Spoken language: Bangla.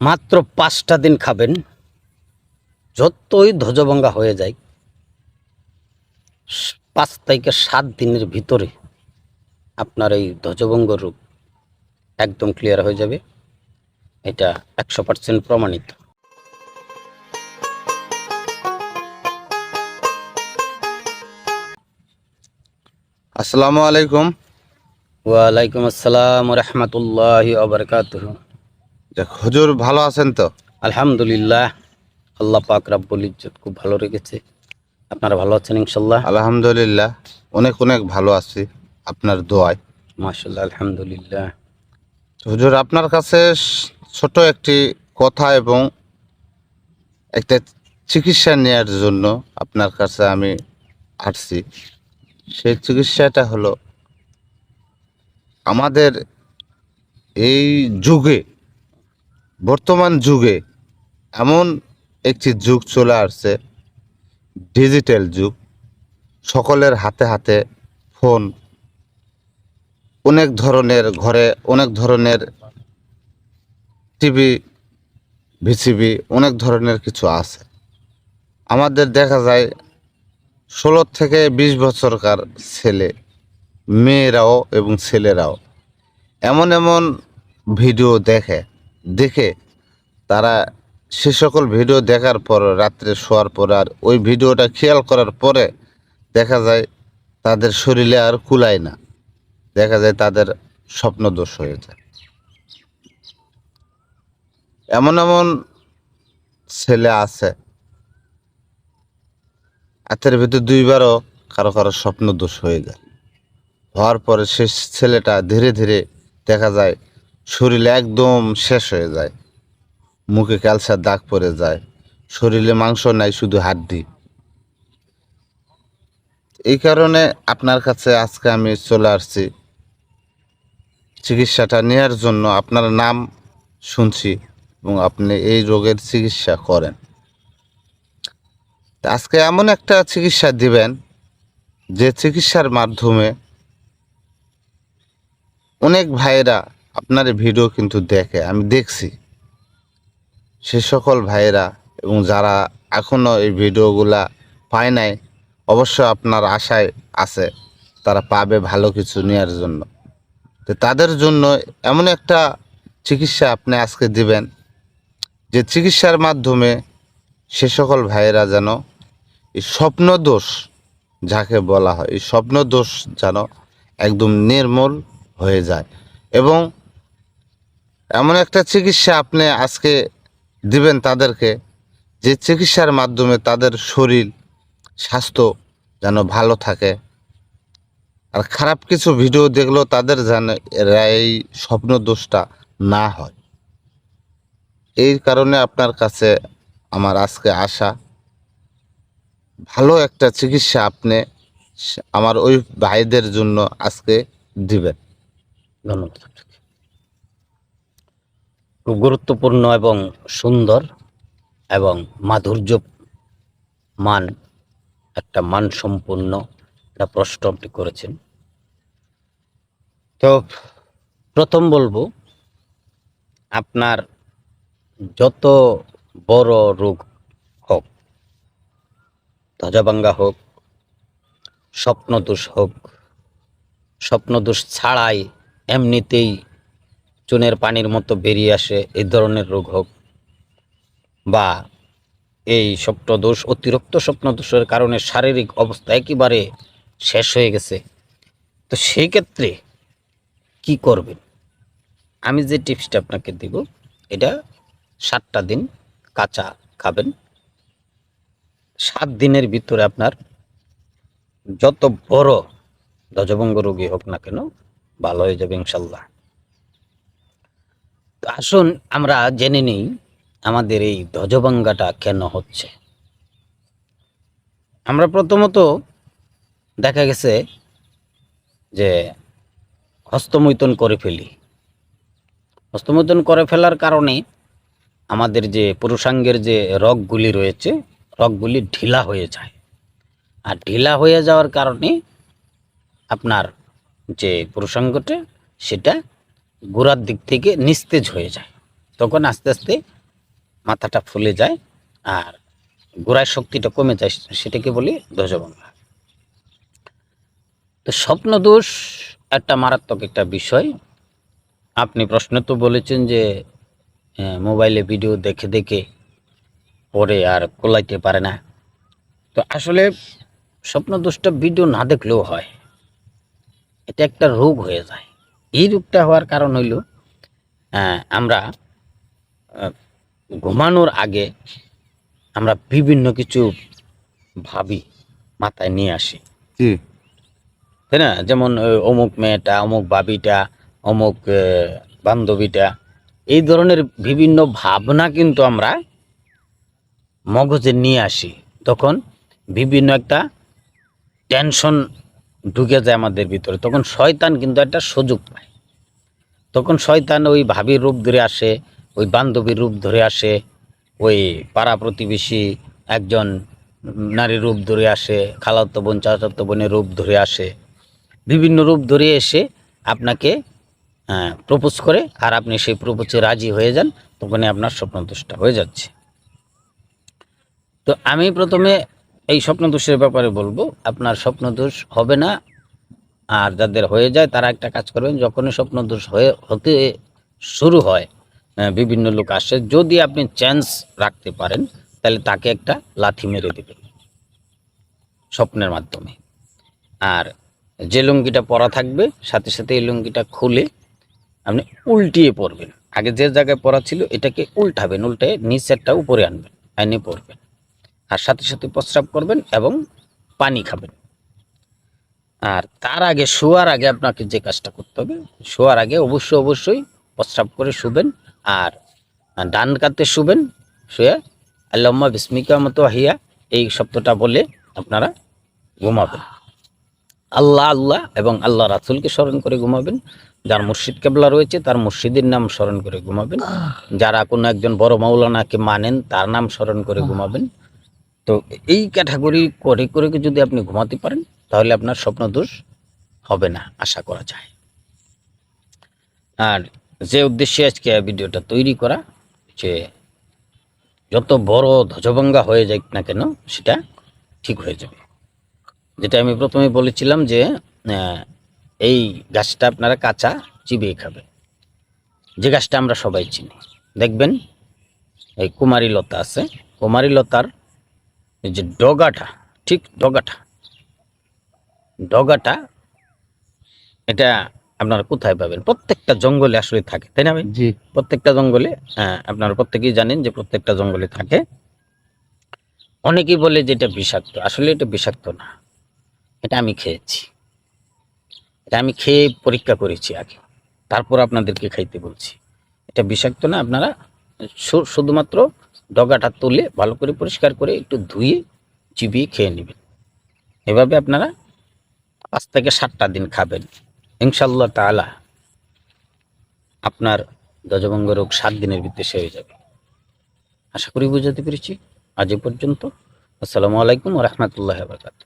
মাত্র পাঁচটা দিন খাবেন যতই ধ্বজভঙ্গা হয়ে যায় পাঁচ থেকে সাত দিনের ভিতরে আপনার এই ধ্বজভঙ্গ রূপ একদম ক্লিয়ার হয়ে যাবে। এটা একশো পার্সেন্ট প্রমাণিত। আসসালামু আলাইকুম। ওয়ালাইকুম আসসালাম রহমতুল্লাহ আবরকাত হুজুর ভালো আছেন তো? আলহামদুলিল্লাহ। আল্লাহ পাক রাব্বুল ইজ্জত খুব ভালো রেখেছে। আপনারা ভালো আছেন ইনশাল্লাহ আলহামদুলিল্লাহ অনেক অনেক ভালো আছি আপনার দোয়ায়। মাশাল্লাহ আলহামদুলিল্লাহ। হুজুর আপনার কাছে ছোট একটি কথা এবং একটা চিকিৎসা নেওয়ার জন্য আপনার কাছে আমি আসছি। সেই চিকিৎসাটা হলো আমাদের এই যুগে বর্তমান যুগে এমন একটি যুগ চলে আসছে, ডিজিটাল যুগ। সকলের হাতে হাতে ফোন, অনেক ধরনের ঘরে, অনেক ধরনের টিভি, ভিসিবি, অনেক ধরনের কিছু আছে। আমাদের দেখা যায়, ষোলো থেকে বিশ বছরকার ছেলে, মেয়েরাও এবং ছেলেরাও এমন এমন ভিডিও দেখে। দেখে তারা সে সকল ভিডিও দেখার পর, রাত্রে শোয়ার পর, আর ওই ভিডিওটা খেয়াল করার পরে দেখা যায় তাদের শরীরে আর কুলায় না। দেখা যায় তাদের স্বপ্ন দোষ হয়ে যায়। এমন এমন ছেলে আছে। হাতের ভিতর দুইবারও কারও কারও স্বপ্ন দোষ হয়ে যায়। হওয়ার পরে সে ছেলেটা ধীরে ধীরে দেখা যায় শরীরে একদম শেষ হয়ে যায়। মুখে ক্যালসার দাগ পড়ে যায়। শরীরে মাংস নাই, শুধু হাড্ডি। এই কারণে আপনার কাছে আজকে আমি চলে আসছি। চিকিৎসাটা নেওয়ার জন্য আপনার নাম শুনছি এবং আপনি এই রোগের চিকিৎসা করেন। আজকে এমন একটা চিকিৎসা দিবেন, যে চিকিৎসার মাধ্যমে অনেক ভাইয়েরা আপনার ভিডিও কিন্তু দেখে, আমি দেখছি। সে সকল ভাইয়েরা এবং যারা এখনও এই ভিডিওগুলা পায় নাই অবশ্য আপনার আশায় আছে, তারা পাবে ভালো কিছু নেওয়ার জন্য। তো তাদের জন্য এমন একটা চিকিৎসা আপনি আজকে দিবেন, যে চিকিৎসার মাধ্যমে সে সকল ভাইয়েরা যেন এই স্বপ্ন দোষ যাকে বলা হয়, এই স্বপ্ন দোষ যেন একদম নির্মূল হয়ে যায়। এবং এমন একটা চিকিৎসা আপনি আজকে দিবেন তাদেরকে, যে চিকিৎসার মাধ্যমে তাদের শরীর, স্বাস্থ্য যেন ভালো থাকে। আর খারাপ কিছু ভিডিও দেখলেও তাদের যেন এই স্বপ্ন দোষটা না হয়। এই কারণে আপনার কাছে আমার আজকে আসা ভালো একটা চিকিৎসা আপনি আমার ওই ভাইদের জন্য আজকে দিবেন। ধন্যবাদ। গুরুত্বপূর্ণ এবং সুন্দর এবং মাধুর্য মান, একটা মানসম্পন্ন, একটা প্রশ্ন আপনি করেছেন। তো প্রথম বলব, আপনার যত বড় রোগ হোক, ধ্বজাভাঙ্গা হোক, স্বপ্নদোষ হোক, স্বপ্নদোষ ছাড়াই এমনিতেই চুনের পানির মতো বেরিয়ে আসে, এই ধরনের রোগ হোক বা এই স্বপ্নদোষ অতিরিক্ত স্বপ্নদোষের কারণে শারীরিক অবস্থা একেবারে শেষ হয়ে গেছে। তো সেই ক্ষেত্রে কি করবেন? আমি যে টিপসটা আপনাকে দিব, এটা সাতটা দিন কাঁচা খাবেন। সাত দিনের ভিতরে আপনার যত বড় ধ্বজভঙ্গ রোগী হোক না কেন, ভালো হয়ে যাবে ইনশাল্লাহ। আসুন, আমরা জেনে নিই আমাদের এই ধ্বজভঙ্গাটা কেন হচ্ছে। আমরা প্রথমত দেখা গেছে যে হস্তমৈতন করে ফেলি। হস্তমৈতন করে ফেলার কারণে আমাদের যে পুরুষাঙ্গের যে রগগুলি রয়েছে, রগগুলি ঢিলা হয়ে যায়। আর ঢিলা হয়ে যাওয়ার কারণে আপনার যে পুরুষাঙ্গটা, সেটা গোড়ার দিক থেকে নিস্তেজ হয়ে যায়। তখন আস্তে আস্তে মাথাটা ফুলে যায় আর গোড়ায় শক্তিটা কমে যায়, সেটাকে বলি ধ্বজভঙ্গা তো স্বপ্ন দোষ একটা মারাত্মক একটা বিষয়। আপনি প্রশ্ন তো বলেছেন যে মোবাইলে ভিডিও দেখে দেখে পরে আর কোলাইতে পারে না। তো আসলে স্বপ্ন দোষটা ভিডিও না দেখলেও হয়। এটা একটা রোগ হয়ে যায়। এই রোগটা হওয়ার কারণ হইল আমরা ঘুমানোর আগে আমরা বিভিন্ন কিছু ভাবি মাথায় নিয়ে আসি। তাই না? যেমন অমুক মেয়েটা অমুক বাবিটা অমুক বান্ধবীটা এই ধরনের বিভিন্ন ভাবনা কিন্তু আমরা মগজে নিয়ে আসি। তখন বিভিন্ন একটা টেনশন ঢুকে যায় আমাদের ভিতরে, তখন শয়তান কিন্তু একটা সুযোগ পায়। তখন শয়তান ওই ভাবির রূপ ধরে আসে, ওই বান্ধবীর রূপ ধরে আসে, ওই পাড়া প্রতিবেশী একজন নারীর রূপ ধরে আসে খালাত্ত বোন, চাচাতো বোনের রূপ ধরে আসে। বিভিন্ন রূপ ধরে এসে আপনাকে প্রপোজ করে, আর আপনি সেই প্রপোজে রাজি হয়ে যান, তখনই আপনার স্বপ্নদোষটা হয়ে যাচ্ছে। তো আমি প্রথমে এই স্বপ্নদোষের ব্যাপারে বলব, আপনার স্বপ্নদোষ হবে না। আর যাদের হয়ে যায়, তারা একটা কাজ করবেন, যখনই স্বপ্নদোষ হয়ে, হতে শুরু হয় বিভিন্ন লোক আসে, যদি আপনি চান্স রাখতে পারেন, তাহলে তাকে একটা লাথি মেরে দেবেন, স্বপ্নের মাধ্যমে। আর যে লুঙ্গিটা পরা থাকবে, সাথে সাথে এই লুঙ্গিটা খুলে আপনি উল্টিয়ে পড়বেন আগে যে জায়গায় পরা ছিল, এটাকে উল্টাবেন, উল্টে নিচেরটা উপরে আনবেন আইনে পড়বেন আর সাথে সাথে প্রস্রাব করবেন এবং পানি খাবেন। আর তার আগে, শোয়ার আগে আপনাকে যে কাজটা করতে হবে, শোয়ার আগে অবশ্যই অবশ্যই প্রস্রাব করে শুবেন আর ডান কাতে শুবেন, শুয়ে আল্লাহম্মা বিস্মিকা মতো আহিয়া এই শব্দটা বলে আপনারা ঘুমাবেন। আল্লাহ আল্লাহ এবং আল্লাহ রাসুলকে স্মরণ করে ঘুমাবেন। যার মুর্শিদ কেবলা রয়েছে, তার মুর্শিদের নাম স্মরণ করে ঘুমাবেন। যারা কোনো একজন বড় মাওলানাকে মানেন, তার নাম স্মরণ করে ঘুমাবেন। তো এই ক্যাটাগরি করে করে যদি আপনি ঘুমাতে পারেন, তাহলে আপনার স্বপ্ন দোষ হবে না, আশা করা যায়। আর যে উদ্দেশ্যে আজকে ভিডিওটা তৈরি করা, যে যত বড় ধ্বজভঙ্গা হয়ে যাক না কেন, সেটা ঠিক হয়ে যাবে। যেটা আমি প্রথমে বলেছিলাম যে এই গাছটা আপনারা কাঁচা চিবিয়ে খাবেন। যে গাছটা আমরা সবাই চিনি। দেখবেন, এই কুমারী লতা আছে। কুমারী লতার এই যে ডগাটা ঠিক ডগাটা। ডগাটা এটা আপনারা কোথায় পাবেন? প্রত্যেকটা জঙ্গলে আসলে থাকে তাই না ভাই? জি। প্রত্যেকটা জঙ্গলে হ্যাঁ, আপনারা প্রত্যেকেই জানেন যে প্রত্যেকটা জঙ্গলে থাকে। অনেকেই বলে যে এটা বিষাক্ত। আসলে এটা বিষাক্ত না। এটা আমি খেয়েছি। এটা আমি খেয়ে পরীক্ষা করেছি আগে। তারপর আপনাদেরকে খাইতে বলছি। এটা বিষাক্ত না আপনারা শুধুমাত্র ডগাটা তুলে ভালো করে পরিষ্কার করে একটু ধুয়ে, চিবিয়ে খেয়ে নেবেন। এভাবে আপনারা পাঁচ থেকে সাতটা দিন খাবেন। ইনশাল্লাহ তালা আপনার ধ্বজভঙ্গ রোগ সাত দিনের ভিত্তি সে হয়ে যাবে। আশা করি বুঝাতে পেরেছি। আজ এ পর্যন্ত। আসসালামু আলাইকুম রহমতুল্লাহ বারকাত